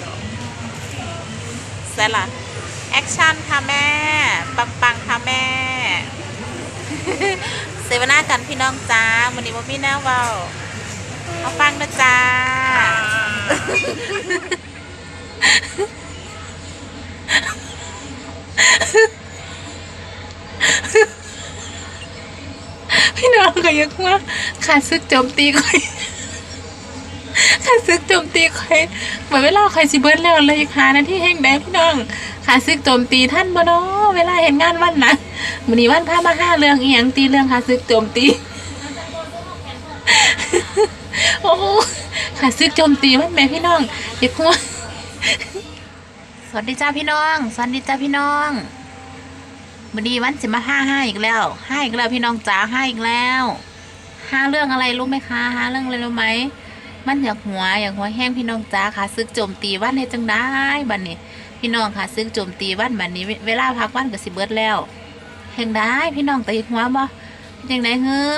เนาะเสร็จละแอคชั่นค่ะแม่ ปังปังค่ะแม่เซเวนากันพี่น้องจ้าวันนี้ว่ามีแนวเบาเอาฟังนะจ้าพี่น้องก็ยังว่าขาดซึกโจมตีคอย ขาซึกโจมตีคอยเหมือนเวลาคอยสิเบิร์ดแล้วเลยหาหนาที่แห่งใดพี่น้องขาซึกโจมตีท่านบ่เนาะเวลาเห็นงานวันนะวันนี้วันพามาห้าเรื่องอีหยังตีเรื่องขาซึกโจมตีโอ้ขาซึกโจมตีมันแม่พี่น้องอย่ากลัวสวัสดีจ้าพี่น้อง สวัสดีจ้าพี่น้องวันนี้วันสิมาห้าห้าอีกแล้วห้าอีกแล้วพี่น้องจ๋าห้าอีกแล้วห้าเรื่องอะไรรู้ไหมคะห้าเรื่องอะไรรู้ไหม มันอยากหัวอยากหัวแห้งพี่น้องจ้าค่ะซึกโจมตีวันให้จังได้บัดนี้ พี่น้องค่ะซึกโจมตีวันบัดนี้ เวลาพักวันก็สิเบิดแล้วแห่งได้พี่น้องตีหัวบ่ยังไงเฮ้อ